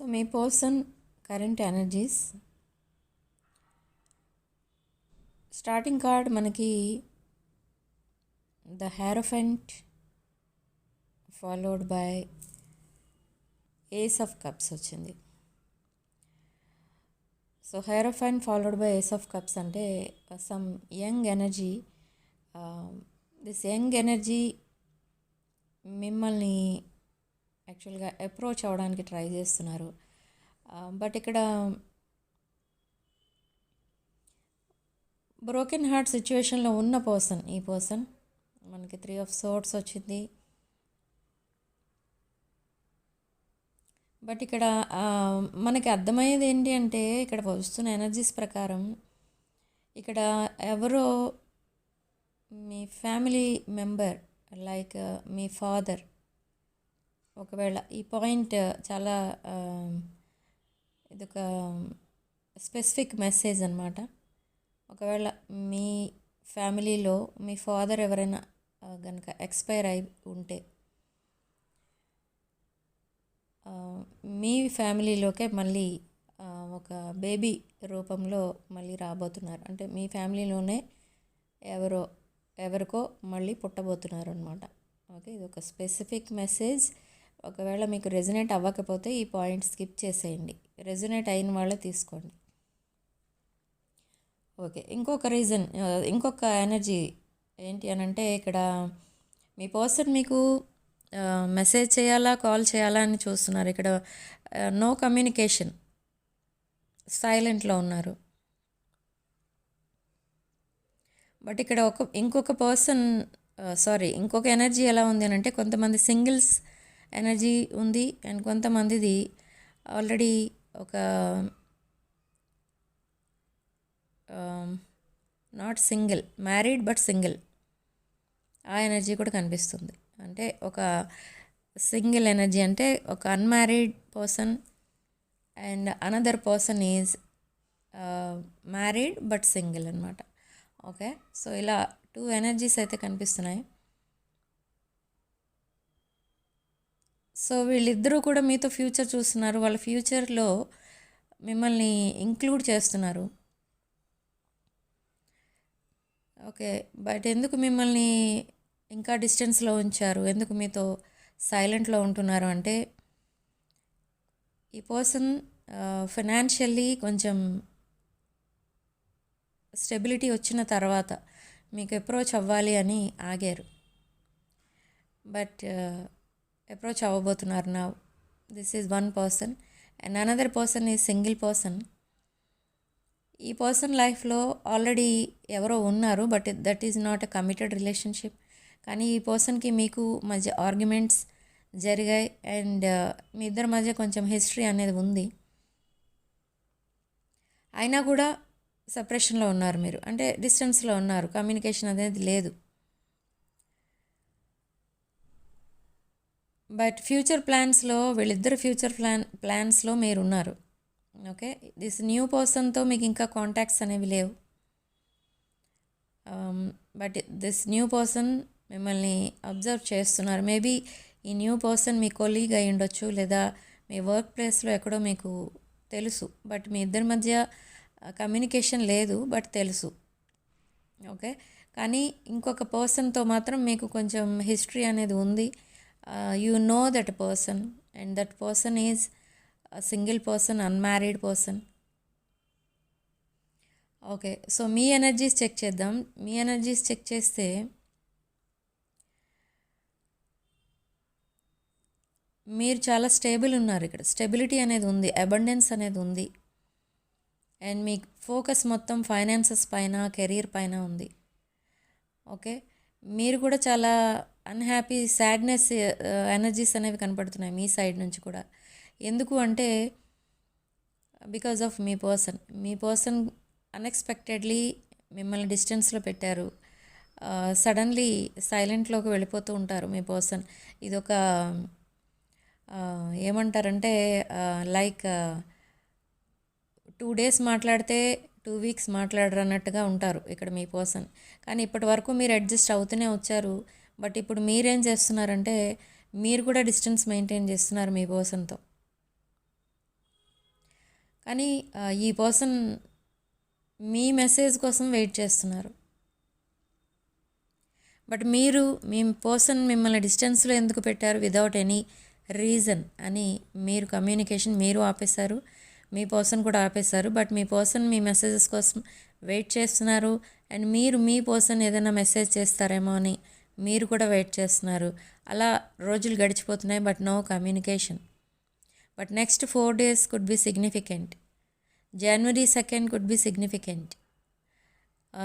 So మీ person current energies starting card మనకి the hierophant followed by ace of cups వచ్చింది. So hierophant followed by ace of cups అంటే some young energy this young energy మిమ్మల్ని యాక్చువల్గా approach అవ్వడానికి try చేస్తున్నారు. But ఇక్కడ broken heart సిచ్యువేషన్లో ఉన్న పర్సన్ ఈ పర్సన్ మనకి త్రీ ఆఫ్ సోర్ట్స్ వచ్చింది. బట్ ఇక్కడ మనకి అర్థమయ్యేది ఏంటి అంటే ఇక్కడ వస్తున్న ఎనర్జీస్ ప్రకారం ఇక్కడ ఎవరో మీ ఫ్యామిలీ మెంబర్ లైక్ మీ ఫాదర్ ఒకవేళ ఈ పాయింట్ చాలా ఇదొక స్పెసిఫిక్ మెసేజ్ అనమాట ఒకవేళ మీ ఫ్యామిలీలో మీ ఫాదర్ ఎవరైనా కనుక ఎక్స్పైర్ అయి ఉంటే మీ ఫ్యామిలీలోకే మళ్ళీ ఒక బేబీ రూపంలో మళ్ళీ రాబోతున్నారు. అంటే మీ ఫ్యామిలీలోనే ఎవరో ఎవరికో మళ్ళీ పుట్టబోతున్నారు అనమాట ఓకే ఇది ఒక స్పెసిఫిక్ మెసేజ్. ఒకవేళ మీకు రెజినేట్ అవ్వకపోతే ఈ పాయింట్ స్కిప్ చేసేయండి. రెజినేట్ అయిన వాళ్ళే తీసుకోండి. ఓకే ఇంకొక రీజన్ ఇంకొక ఎనర్జీ ఏంటి అని అంటే ఇక్కడ మీ పర్సన్ మీకు మెసేజ్ చేయాలా కాల్ చేయాలా అని చూస్తున్నారు. ఇక్కడ నో కమ్యూనికేషన్. సైలెంట్లో ఉన్నారు. బట్ ఇక్కడ ఒక ఇంకొక పర్సన్ సారీ ఇంకొక ఎనర్జీ ఎలా ఉంది అని అంటే కొంతమంది సింగిల్స్ ఎనర్జీ ఉంది అండ్ కొంతమందిది ఆల్రెడీ ఒక not single married but single. ఆ ఎనర్జీ కూడా కనిపిస్తుంది. అంటే ఒక సింగిల్ ఎనర్జీ అంటే ఒక unmarried person and another person is married but single అనమాట ఓకే? సో ఇలా టూ ఎనర్జీస్ అయితే కనిపిస్తున్నాయి. సో వీళ్ళిద్దరూ కూడా మీతో ఫ్యూచర్ చూస్తున్నారు. వాళ్ళ ఫ్యూచర్లో మిమ్మల్ని ఇంక్లూడ్ చేస్తున్నారు. ఓకే. బట్ ఎందుకు మిమ్మల్ని ఇంకా డిస్టెన్స్లో ఉంచారు? ఎందుకు మీతో సైలెంట్లో ఉంటున్నారు? అంటే ఈ పర్సన్ ఫినాన్షియల్లీ కొంచెం స్టెబిలిటీ వచ్చిన తర్వాత మీకు అప్రోచ్ అవ్వాలి అని ఆగారు. బట్ అప్రోచ్ అవ్వబోతున్నారు. నా this is one person and another person is single person ఈ పర్సన్ లైఫ్లో ఆల్రెడీ ఎవరో ఉన్నారు but that is not a committed relationship కానీ ఈ పర్సన్కి మీకు మధ్య ఆర్గ్యుమెంట్స్ జరిగాయి అండ్ uh, మీ ఇద్దరి మధ్య కొంచెం హిస్టరీ అనేది ఉంది. అయినా కూడా సపరేషన్లో ఉన్నారు మీరు. అంటే డిస్టెన్స్లో ఉన్నారు. కమ్యూనికేషన్ అనేది లేదు. బట్ ఫ్యూచర్ ప్లాన్స్లో వీళ్ళిద్దరు ఫ్యూచర్ ప్లాన్ ప్లాన్స్లో మీరు ఉన్నారు ఓకే? దిస్ న్యూ పర్సన్తో మీకు ఇంకా కాంటాక్ట్స్ అనేవి లేవు. బట్ దిస్ న్యూ పర్సన్ మిమ్మల్ని అబ్జర్వ్ చేస్తున్నారు. మేబీ ఈ న్యూ పర్సన్ మీ కొలీగ్ అయి ఉండొచ్చు లేదా మీ వర్క్ ప్లేస్లో ఎక్కడో మీకు తెలుసు. బట్ మీ ఇద్దరి మధ్య కమ్యూనికేషన్ లేదు బట్ తెలుసు. ఓకే? కానీ ఇంకొక పర్సన్తో మాత్రం మీకు కొంచెం హిస్టరీ అనేది ఉంది. You know that person and that person is single person unmarried person okay so me energies check చేద్దాం. మీ ఎనర్జీస్ చెక్ చేస్తే మీరు చాలా స్టేబుల్ ఉన్నారు ఇక్కడ. స్టెబిలిటీ అనేది ఉంది అబండెన్స్ అనేది ఉంది. అండ్ మీ ఫోకస్ మొత్తం ఫైనాన్సెస్ పైన కెరీర్ పైన ఉంది. ఓకే మీరు కూడా చాలా అన్హ్యాపీ సాడ్నెస్ ఎనర్జీస్ అనేవి కనపడుతున్నాయి మీ సైడ్ నుంచి కూడా. ఎందుకు అంటే బికాజ్ ఆఫ్ మీ పర్సన్ మీ పర్సన్ అన్ఎక్స్పెక్టెడ్లీ మిమ్మల్ని డిస్టెన్స్లో పెట్టారు. Uh, సడన్లీ సైలెంట్లోకి వెళ్ళిపోతూ ఉంటారు మీ పర్సన్ ఇదొక uh, ఏమంటారంటే లైక్ టూ డేస్ మాట్లాడితే టూ వీక్స్ మాట్లాడరు అన్నట్టుగా ఉంటారు ఇక్కడ మీ పర్సన్. కానీ ఇప్పటి వరకు మీరు అడ్జస్ట్ అవుతూనే వచ్చారు. బట్ ఇప్పుడు మీరేం చేస్తున్నారంటే మీరు కూడా డిస్టెన్స్ మెయింటైన్ చేస్తున్నారు మీ పర్సన్తో. కానీ ఈ పర్సన్ మీ మెసేజ్ కోసం వెయిట్ చేస్తున్నారు. బట్ మీరు మీ పర్సన్ మిమ్మల్ని డిస్టెన్స్లో ఎందుకు పెట్టారు? విదౌట్ ఎనీ రీజన్ అని మీరు కమ్యూనికేషన్ మీరు ఆపేశారు. మీ పర్సన్ కూడా ఆపేశారు. బట్ మీ పర్సన్ మీ మెసేజెస్ కోసం వెయిట్ చేస్తున్నారు. అండ్ మీరు మీ పర్సన్ ఏదైనా మెసేజ్ చేస్తారేమో అని మీరు కూడా వెయిట్ చేస్తున్నారు. అలా రోజులు గడిచిపోతున్నాయి. But no communication. But next four days could be significant. January second could be significant.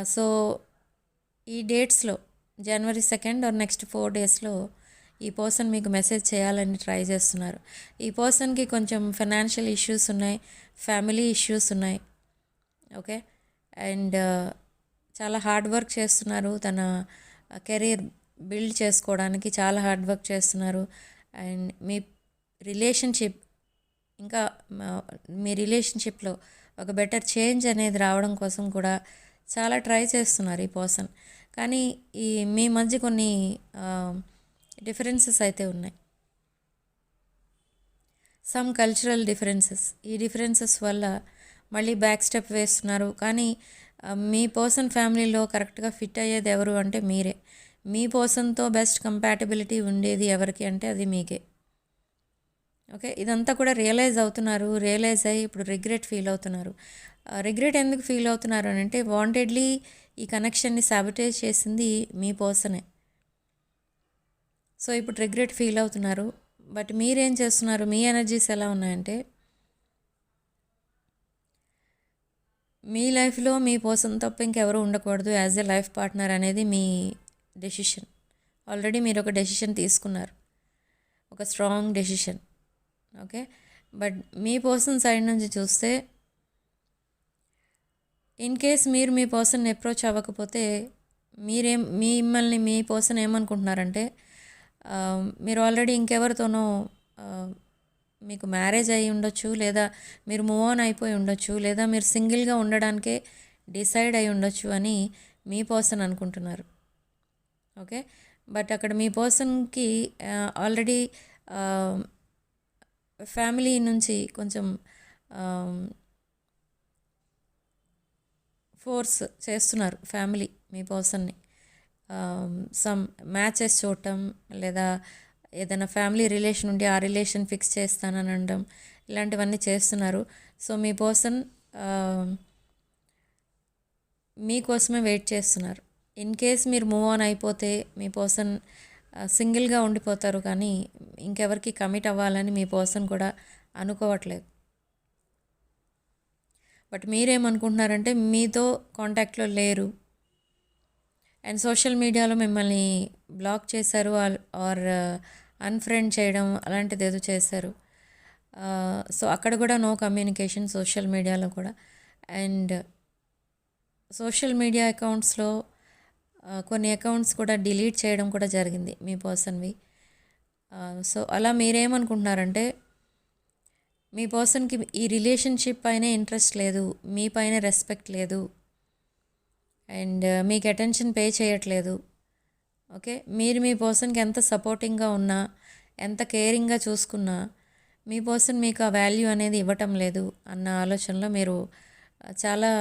So ఈ డేట్స్లో January second or next four డేస్లో ఈ పర్సన్ మీకు మెసేజ్ చేయాలని ట్రై చేస్తున్నారు. ఈ పర్సన్కి కొంచెం ఫైనాన్షియల్ ఇష్యూస్ ఉన్నాయి ఫ్యామిలీ ఇష్యూస్ ఉన్నాయి. ఓకే? అండ్ చాలా హార్డ్ వర్క్ చేస్తున్నారు. తన కెరీర్ బిల్డ్ చేసుకోవడానికి చాలా హార్డ్ వర్క్ చేస్తున్నారు. అండ్ మీ రిలేషన్షిప్ ఇంకా మీ రిలేషన్షిప్లో ఒక బెటర్ చేంజ్ అనేది రావడం కోసం కూడా చాలా ట్రై చేస్తున్నారు ఈ పర్సన్. కానీ ఈ మీ మధ్య కొన్ని డిఫరెన్సెస్ అయితే ఉన్నాయి. సమ్ కల్చరల్ డిఫరెన్సెస్ ఈ డిఫరెన్సెస్ వల్ల మళ్ళీ బ్యాక్ స్టెప్ వేస్తున్నారు. కానీ మీ పర్సన్ ఫ్యామిలీలో కరెక్ట్గా ఫిట్ అయ్యేది ఎవరు అంటే మీరే. మీ పర్సన్తో బెస్ట్ కంపాటబిలిటీ ఉండేది ఎవరికి అంటే అది మీకే. ఓకే ఇదంతా కూడా రియలైజ్ అవుతున్నారు. రియలైజ్ అయ్యి ఇప్పుడు రిగ్రెట్ ఫీల్ అవుతున్నారు. రిగ్రెట్ ఎందుకు ఫీల్ అవుతున్నారు అని అంటే వాంటెడ్లీ ఈ కనెక్షన్ని సాబిటైజ్ చేసింది మీ పర్సనే సో ఇప్పుడు రిగ్రెట్ ఫీల్ అవుతున్నారు. బట్ మీరేం చేస్తున్నారు? మీ ఎనర్జీస్ ఎలా ఉన్నాయంటే మీ లైఫ్లో మీ పర్సన్ తప్ప ఇంకెవరు ఉండకూడదు. యాజ్ ఎ లైఫ్ పార్ట్నర్ అనేది మీ డెసిషన్ ఆల్రెడీ మీరు ఒక డెసిషన్ తీసుకున్నారు. ఒక స్ట్రాంగ్ డెసిషన్ ఓకే బట్ మీ పర్సన్ సైడ్ నుంచి చూస్తే ఇన్ కేస్ మీరు మీ పర్సన్ అప్రోచ్ అవ్వకపోతే మీరేం మిమ్మల్ని మీ పర్సన్ ఏమనుకుంటున్నారంటే Um, మీరు ఆల్రెడీ ఇంకెవరితోనో um, మీకు మ్యారేజ్ అయి ఉండొచ్చు లేదా మీరు మూవ్ ఆన్ అయిపోయి ఉండొచ్చు లేదా మీరు సింగిల్గా ఉండడానికే డిసైడ్ అయి ఉండొచ్చు అని మీ పర్సన్ అనుకుంటున్నారు. ఓకే బట్ అక్కడ మీ పర్సన్కి ఆల్రెడీ ఫ్యామిలీ నుంచి కొంచెం um, ఫోర్స్ చేస్తున్నారు ఫ్యామిలీ మీ పర్సన్ని Um, సమ్ మ్యాచెస్ చూడటం లేదా ఏదైనా ఫ్యామిలీ రిలేషన్ ఉంటే ఆ రిలేషన్ ఫిక్స్ చేస్తానని అనడం ఇలాంటివన్నీ చేస్తున్నారు. సో మీ పర్సన్ మీకోసమే వెయిట్ చేస్తున్నారు. ఇన్ కేస్ మీరు మూవ్ ఆన్ అయిపోతే మీ పర్సన్ సింగిల్గా uh, ఉండిపోతారు కానీ ఇంకెవరికి కమిట్ అవ్వాలని మీ పర్సన్ కూడా అనుకోవట్లేదు. బట్ మీరేమనుకుంటున్నారంటే మీతో కాంటాక్ట్లో లేరు. అండ్ సోషల్ మీడియాలో మిమ్మల్ని బ్లాక్ చేశారు ఆర్ అన్ఫ్రెండ్ uh, చేయడం అలాంటిది ఏదో చేశారు. Uh, సో అక్కడ కూడా నో కమ్యూనికేషన్ సోషల్ మీడియాలో కూడా. అండ్ సోషల్ మీడియా అకౌంట్స్లో కొన్ని అకౌంట్స్ కూడా డిలీట్ చేయడం కూడా జరిగింది మీ పర్సన్వి సో uh, అలా మీరేమనుకుంటున్నారంటే మీ పర్సన్కి ఈ రిలేషన్షిప్ పైన ఇంట్రెస్ట్ లేదు మీ పైన రెస్పెక్ట్ లేదు అండ్ uh, మీకు అటెన్షన్ పే చేయట్లేదు. ఓకే మీరు మీ పర్సన్కి ఎంత సపోర్టింగ్గా ఉన్నా ఎంత కేరింగ్గా చూసుకున్నా మీ పర్సన్ మీకు ఆ వాల్యూ అనేది ఇవ్వటం లేదు అన్న ఆలోచనలో మీరు uh, చాలా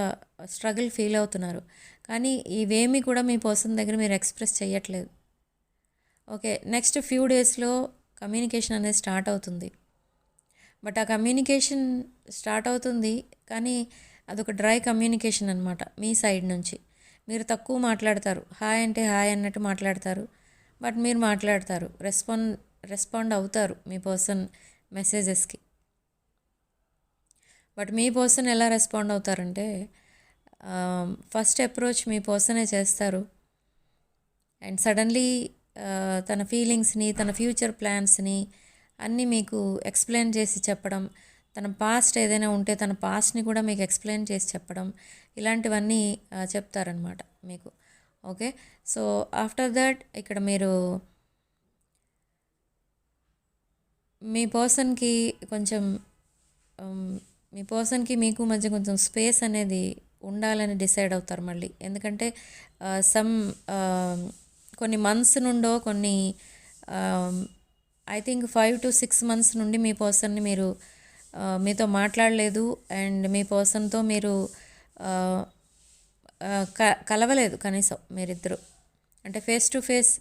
స్ట్రగుల్ ఫీల్ అవుతున్నారు. కానీ ఇవేమీ కూడా మీ పర్సన్ దగ్గర మీరు ఎక్స్ప్రెస్ చేయట్లేదు ఓకే నెక్స్ట్ ఫ్యూ డేస్లో కమ్యూనికేషన్ అనేది స్టార్ట్ అవుతుంది. బట్ ఆ కమ్యూనికేషన్ స్టార్ట్ అవుతుంది కానీ అదొక డ్రై కమ్యూనికేషన్ అనమాట మీ సైడ్ నుంచి. మీరు తక్కువ మాట్లాడతారు. హాయ్ అంటే హాయ్ అన్నట్టు మాట్లాడతారు. బట్ మీరు మాట్లాడతారు. రెస్పాండ్ రెస్పాండ్ అవుతారు మీ పర్సన్ మెసేజెస్కి. బట్ మీ పర్సన్ ఎలా రెస్పాండ్ అవుతారంటే ఫస్ట్ అప్రోచ్ మీ పర్సనే చేస్తారు. అండ్ సడన్లీ తన ఫీలింగ్స్ని తన ఫ్యూచర్ ప్లాన్స్ని అన్నీ మీకు ఎక్స్ప్లెయిన్ చేసి చెప్పడం తన పాస్ట్ ఏదైనా ఉంటే తన పాస్ట్ని కూడా మీకు ఎక్స్ప్లెయిన్ చేసి చెప్పడం ఇలాంటివన్నీ చెప్తారనమాట మీకు. ఓకే సో ఆఫ్టర్ దట్ ఇక్కడ మీరు మీ పర్సన్కి కొంచెం um, మీ పర్సన్కి మీకు మధ్య కొంచెం స్పేస్ అనేది ఉండాలని డిసైడ్ అవుతారు మళ్ళీ. ఎందుకంటే సమ్ కొన్ని మంత్స్ నుండో కొన్ని I think five to six months నుండి మీ పర్సన్ని మీరు మీతో మాట్లాడలేదు అండ్ మీ పర్సన్తో మీరు క కలవలేదు కనీసం మీరిద్దరు. అంటే ఫేస్ టు ఫేస్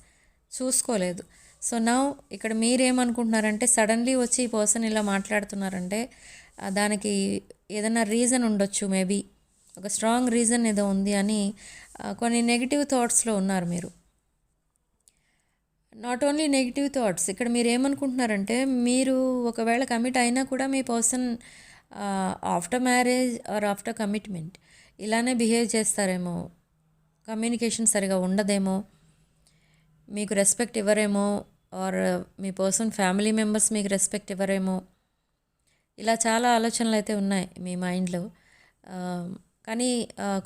చూసుకోలేదు. సో నా ఇక్కడ మీరేమనుకుంటున్నారంటే సడన్లీ వచ్చి ఈ పర్సన్ ఇలా మాట్లాడుతున్నారంటే దానికి ఏదైనా రీజన్ ఉండొచ్చు మేబీ. ఒక స్ట్రాంగ్ రీజన్ ఏదో ఉంది అని కొన్ని నెగిటివ్ థాట్స్లో ఉన్నారు మీరు. నాట్ ఓన్లీ నెగిటివ్ థాట్స్ ఇక్కడ మీరు ఏమనుకుంటున్నారంటే మీరు ఒకవేళ కమిట్ అయినా కూడా మీ person after marriage or after commitment ఇలానే బిహేవ్ చేస్తారేమో. కమ్యూనికేషన్ సరిగా ఉండదేమో. మీకు రెస్పెక్ట్ ఇవ్వరేమో. ఆర్ మీ పర్సన్ ఫ్యామిలీ మెంబర్స్ మీకు రెస్పెక్ట్ ఇవ్వరేమో. ఇలా చాలా ఆలోచనలు అయితే ఉన్నాయి మీ మైండ్లో కానీ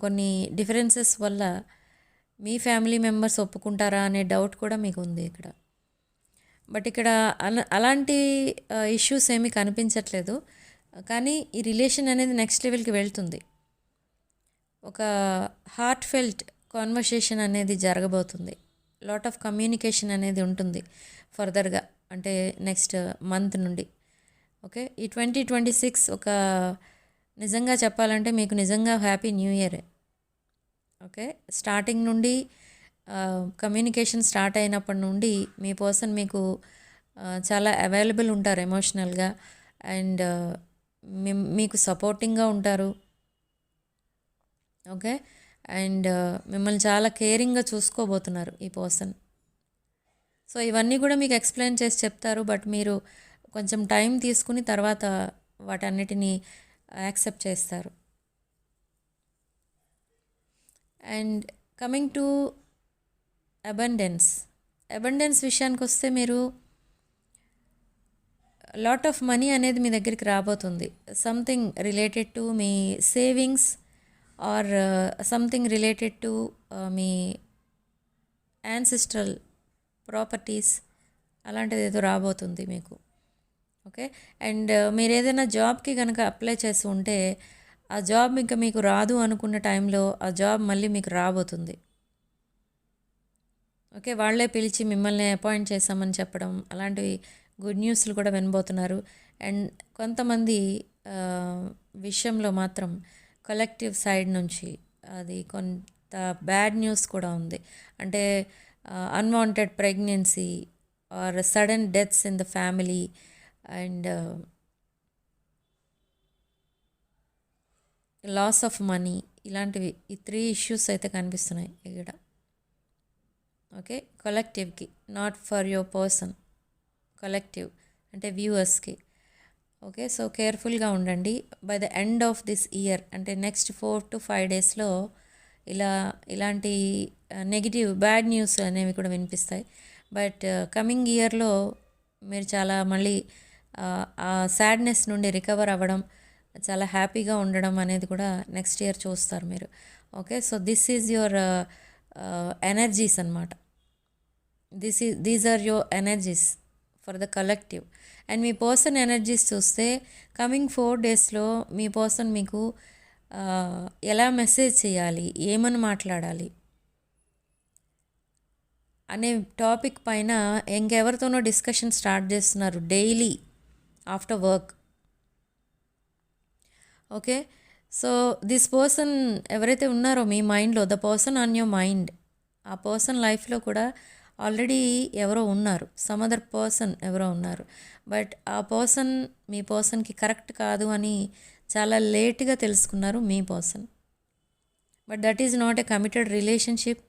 కొన్ని డిఫరెన్సెస్ వల్ల మీ ఫ్యామిలీ మెంబర్స్ ఒప్పుకుంటారా అనే డౌట్ కూడా మీకు ఉంది ఇక్కడ. బట్ ఇక్కడ అలా అలాంటి ఇష్యూస్ ఏమీ కనిపించట్లేదు. కానీ ఈ రిలేషన్ అనేది నెక్స్ట్ లెవెల్కి వెళ్తుంది. ఒక హార్ట్ ఫెల్ట్ కాన్వర్సేషన్ అనేది జరగబోతుంది. లాట్ ఆఫ్ కమ్యూనికేషన్ అనేది ఉంటుంది ఫర్దర్గా అంటే నెక్స్ట్ మంత్ నుండి. ఓకే? ఈ ట్వంటీ ట్వంటీ సిక్స్ ఒక నిజంగా చెప్పాలంటే మీకు నిజంగా happy new year. Okay? Starting నుండి కమ్యూనికేషన్ స్టార్ట్ అయినప్పటి నుండి మీ పర్సన్ మీకు చాలా అవైలబుల్ ఉంటారు ఎమోషనల్గా. అండ్ మీకు సపోర్టింగ్గా ఉంటారు. ఓకే? అండ్ మిమ్మల్ని చాలా కేరింగ్గా చూసుకోబోతున్నారు ఈ పర్సన్. సో ఇవన్నీ కూడా మీకు ఎక్స్ప్లెయిన్ చేసి చెప్తారు. బట్ మీరు కొంచెం టైం తీసుకుని తర్వాత వాటన్నిటిని యాక్సెప్ట్ చేస్తారు. And coming to abundance. Abundance విషయానికి వస్తే మీరు లాట్ ఆఫ్ మనీ అనేది మీ దగ్గరికి రాబోతుంది. Something related to me savings or uh, something related to uh, మీ యాన్సిస్ట్రల్ ప్రాపర్టీస్ అలాంటిది ఏదో రాబోతుంది మీకు. ఓకే? అండ్ uh, మీరు ఏదైనా జాబ్కి కనుక అప్లై చేసి ఉంటే ఆ జాబ్ ఇంకా మీకు రాదు అనుకున్న టైంలో ఆ జాబ్ మళ్ళీ మీకు రాబోతుంది. ఓకే వాళ్ళే పిలిచి మిమ్మల్ని అపాయింట్ చేశామని చెప్పడం అలాంటివి గుడ్ న్యూస్లు కూడా వినబోతున్నారు. అండ్ కొంతమంది విషయంలో మాత్రం కలెక్టివ్ సైడ్ నుంచి అది కొంత బ్యాడ్ న్యూస్ కూడా ఉంది. అంటే unwanted pregnancy or sudden deaths in the family and loss of money ఇలాంటివి ఈ త్రీ ఇష్యూస్ అయితే కనిపిస్తున్నాయి ఇక్కడ. Okay? కలెక్టివ్కి not for your person collective అంటే వ్యూవర్స్కి ఓకే? సో కేర్ఫుల్గా ఉండండి. By the end of this year అంటే నెక్స్ట్ ఫోర్ టు ఫైవ్ డేస్లో ఇలా ఇలాంటి నెగిటివ్ బ్యాడ్ న్యూస్ అనేవి కూడా వినిపిస్తాయి. బట్ కమింగ్ ఇయర్లో మీరు చాలా మళ్ళీ uh, ఆ, సాడ్నెస్ నుండి రికవర్ అవ్వడం చాలా హ్యాపీగా ఉండడం అనేది కూడా నెక్స్ట్ ఇయర్ చూస్తారు మీరు. Okay so this is your energies అనమాట దిస్ ఈ these are your energies for the collective and me person energies చూస్తే కమింగ్ ఫోర్ డేస్లో మీ పర్సన్ మీకు uh, ఎలా మెసేజ్ చేయాలి ఏమని మాట్లాడాలి అనే టాపిక్ పైన ఇంకెవరితోనో డిస్కషన్ స్టార్ట్ చేస్తున్నారు daily after work okay? So this person ఎవరైతే ఉన్నారో మీ మైండ్లో the person on your mind ఆ పర్సన్ లైఫ్లో కూడా ఆల్రెడీ ఎవరో ఉన్నారు. సమ్ అదర్ పర్సన్ ఎవరో ఉన్నారు. బట్ ఆ పర్సన్ మీ పర్సన్కి కరెక్ట్ కాదు అని చాలా లేట్గా తెలుసుకున్నారు మీ person but that is not a committed relationship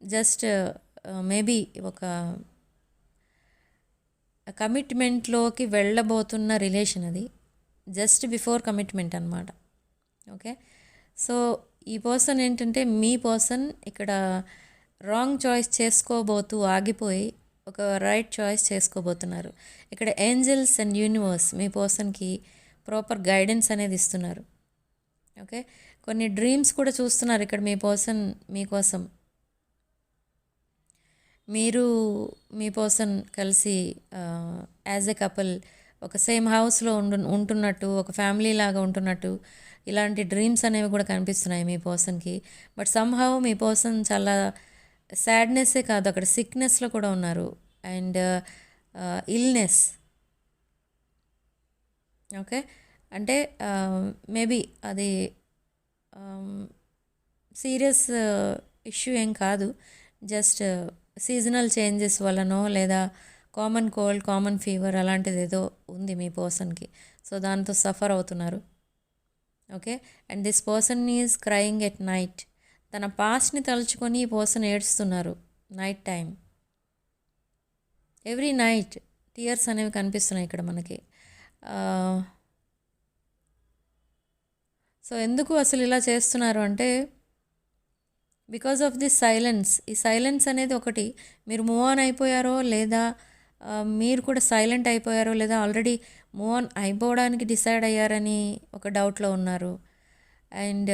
just maybe ఒక కమిట్మెంట్లోకి వెళ్ళబోతున్న రిలేషన్ అది. జస్ట్ బిఫోర్ కమిట్మెంట్ అనమాట ఓకే? సో ఈ పర్సన్ ఏంటంటే మీ పర్సన్ ఇక్కడ రాంగ్ చాయిస్ చేసుకోబోతూ ఆగిపోయి ఒక రైట్ చాయిస్ చేసుకోబోతున్నారు. ఇక్కడ ఏంజల్స్ అండ్ యూనివర్స్ మీ పర్సన్కి ప్రాపర్ గైడెన్స్ అనేది ఇస్తున్నారు. ఓకే? కొన్ని డ్రీమ్స్ కూడా చూస్తున్నారు ఇక్కడ మీ పర్సన్ మీకోసం మీరు మీ పర్సన్ కలిసి యాజ్ ఎ కపుల్ ఒక సేమ్ హౌస్లో ఉండు ఉంటున్నట్టు ఒక ఫ్యామిలీ లాగా ఉంటున్నట్టు ఇలాంటి డ్రీమ్స్ అనేవి కూడా కనిపిస్తున్నాయి మీ పర్సన్కి బట్ సమ్హౌ మీ పర్సన్ చాలా సాడ్నెస్సే కాదు అక్కడ సిక్నెస్లో కూడా ఉన్నారు. అండ్ ఇల్నెస్ ఓకే అంటే uh, మేబీ అది um, సీరియస్ ఇష్యూ uh, ఏం కాదు. జస్ట్ సీజనల్ చేంజెస్ వలనో లేదా కామన్ కోల్డ్ కామన్ ఫీవర్ అలాంటిది ఏదో ఉంది మీ పర్సన్కి. సో దాంతో సఫర్ అవుతున్నారు. Okay? And this person is crying at night. తన పాస్ట్ని తలుచుకొని ఈ పర్సన్ ఏడుస్తున్నారు. Night time every night tears అనేవి కనిపిస్తున్నాయి ఇక్కడ మనకి. సో ఎందుకు అసలు ఇలా చేస్తున్నారు అంటే బికాజ్ ఆఫ్ దిస్ సైలెన్స్. ఈ సైలెన్స్ అనేది ఒకటి. మీరు మూవ్ ఆన్ అయిపోయారో లేదా మీరు కూడా సైలెంట్ అయిపోయారో లేదా ఆల్రెడీ మూవ్ ఆన్ అయిపోవడానికి డిసైడ్ అయ్యారని ఒక డౌట్లో ఉన్నారు. అండ్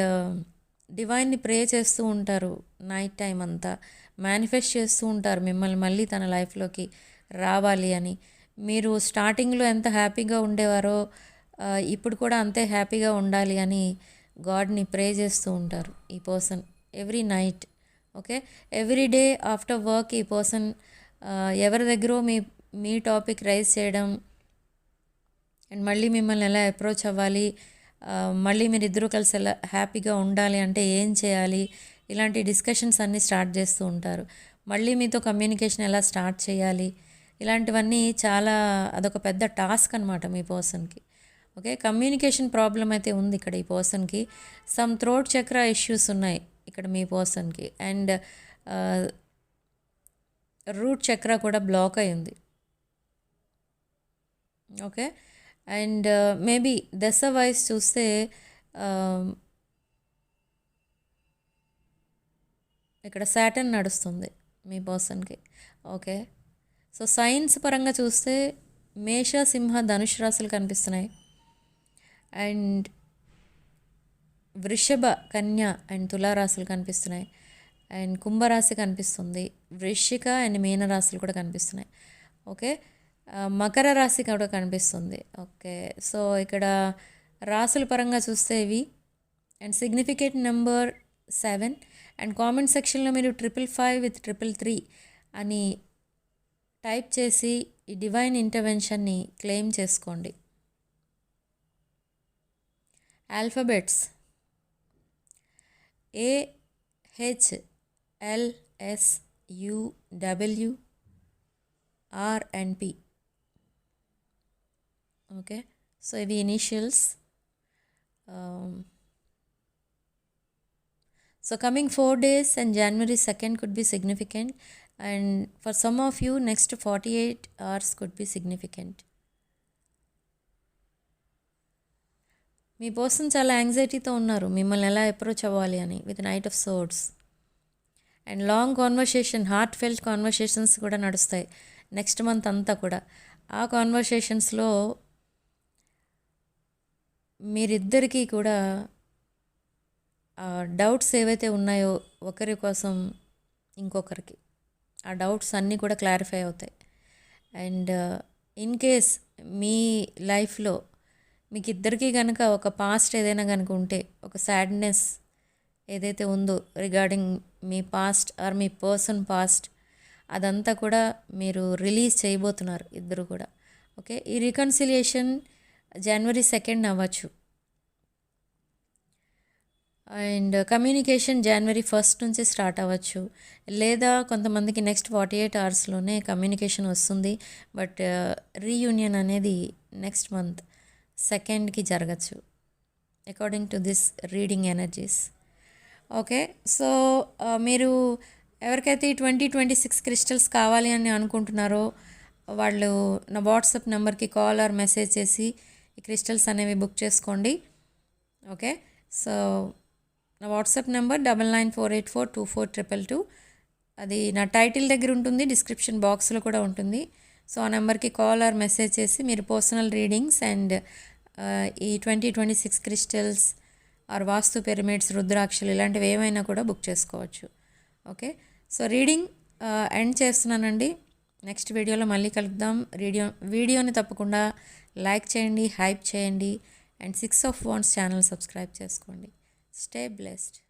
డివైన్ని ప్రే చేస్తూ ఉంటారు నైట్ టైం అంతా. మేనిఫెస్ట్ చేస్తూ ఉంటారు మిమ్మల్ని మళ్ళీ తన లైఫ్లోకి రావాలి అని. మీరు స్టార్టింగ్లో ఎంత హ్యాపీగా ఉండేవారో ఇప్పుడు కూడా అంతే హ్యాపీగా ఉండాలి అని గాడ్ని ప్రే చేస్తూ ఉంటారు ఈ person every night. Okay? Every day after work ఈ పర్సన్ ఎవరి దగ్గర మీ మీ టాపిక్ రైజ్ చేయడం అండ్ మళ్ళీ మిమ్మల్ని ఎలా అప్రోచ్ అవ్వాలి? మళ్ళీ మీరు ఇద్దరు కలిసి ఎలా హ్యాపీగా ఉండాలి అంటే ఏం చేయాలి? ఇలాంటి డిస్కషన్స్ అన్నీ స్టార్ట్ చేస్తూ ఉంటారు. మళ్ళీ మీతో కమ్యూనికేషన్ ఎలా స్టార్ట్ చేయాలి? ఇలాంటివన్నీ చాలా అదొక పెద్ద టాస్క్ అనమాట మీ పర్సన్కి ఓకే కమ్యూనికేషన్ ప్రాబ్లం అయితే ఉంది ఇక్కడ ఈ పర్సన్కి సమ్ థ్రోట్ చక్ర ఇష్యూస్ ఉన్నాయి ఇక్కడ మీ పర్సన్కి అండ్ రూట్ చక్ర కూడా బ్లాక్ అయి ఉంది. ఓకే? అండ్ uh, మేబీ దశ వైస్ చూస్తే um, ఇక్కడ శాటన్ నడుస్తుంది మీ పర్సన్కి. ఓకే? సో సైన్స్ పరంగా చూస్తే మేష సింహ ధనుష్ రాశులు కనిపిస్తున్నాయి. అండ్ వృషభ కన్య అండ్ తులారాశులు కనిపిస్తున్నాయి. అండ్ కుంభరాశి కనిపిస్తుంది. వృశ్చిక అండ్ మీనరాశులు కూడా కనిపిస్తున్నాయి. ఓకే? మకర రాశి కూడా కనిపిస్తుంది. ఓకే. సో ఇక్కడ రాసుల పరంగా చూస్తే ఇవి. And significant number seven. And comment సెక్షన్లో మీరు triple five with triple three అని టైప్ చేసి ఈ డివైన్ ఇంటర్వెన్షన్ని క్లెయిమ్ చేసుకోండి. Alphabets. A H L S W R and P. Okay. So ఇవి initials. So coming four days and January second could be significant and for some of you next forty eight hours could be significant me person చాలా యాంగ్జైటీతో ఉన్నారు. మిమ్మల్ని ఎలా approach అవ్వాలి అని with night of swords and long conversation heartfelt conversations కూడా నడుస్తాయి. Next month అంతా కూడా. ఆ కాన్వర్సేషన్స్లో మీరిద్దరికీ కూడా డౌట్స్ ఏవైతే ఉన్నాయో ఒకరి కోసం ఇంకొకరికి ఆ డౌట్స్ అన్నీ కూడా క్లారిఫై అవుతాయి. అండ్ ఇన్ కేస్ మీ లైఫ్లో మీకు ఇద్దరికీ కనుక ఒక పాస్ట్ ఏదైనా కనుక ఉంటే ఒక సాడ్నెస్ ఏదైతే ఉందో రిగార్డింగ్ మీ పాస్ట్ ఆర్ మీ పర్సన్ పాస్ట్ అదంతా కూడా మీరు రిలీజ్ చేయబోతున్నారు ఇద్దరు కూడా. ఓకే? ఈ రికన్సిలియేషన్ జనవరి సెకండ్ అవ్వచ్చు. అండ్ కమ్యూనికేషన్ జనవరి ఫస్ట్ నుంచి స్టార్ట్ అవ్వచ్చు. లేదా కొంతమందికి నెక్స్ట్ ఫార్టీ ఎయిట్ అవర్స్లోనే కమ్యూనికేషన్ వస్తుంది. బట్ రీయూనియన్ అనేది నెక్స్ట్ మంత్ సెకండ్కి జరగచ్చు. According to this reading energies. Okay. So మీరు ఎవరికైతే ఈ ట్వంటీ ట్వంటీ సిక్స్ క్రిస్టల్స్ కావాలి అని అనుకుంటున్నారో వాళ్ళు నా వాట్సాప్ నెంబర్కి కాల్ ఆర్ మెసేజ్ చేసి ఈ క్రిస్టల్స్ అనేవి బుక్ చేసుకోండి. ఓకే? సో నా WhatsApp number double nine four eight four two four triple two. అది నా టైటిల్ దగ్గర ఉంటుంది డిస్క్రిప్షన్ బాక్స్లో కూడా ఉంటుంది. సో ఆ నెంబర్కి కాల్ ఆర్ మెసేజ్ చేసి మీరు పర్సనల్ రీడింగ్స్ అండ్ ఈ twenty twenty six crystals or vastu pyramids రుద్రాక్షలు ఇలాంటివి ఏమైనా కూడా బుక్ చేసుకోవచ్చు. ఓకే? సో రీడింగ్ ఎండ్ చేస్తున్నానండి. నెక్స్ట్ వీడియోలో మళ్ళీ కలుద్దాం. వీడియో వీడియోని తప్పకుండా లైక్ చేయండి హైప్ చేయండి and six of wands channel subscribe చేసుకోండి. Stay blessed.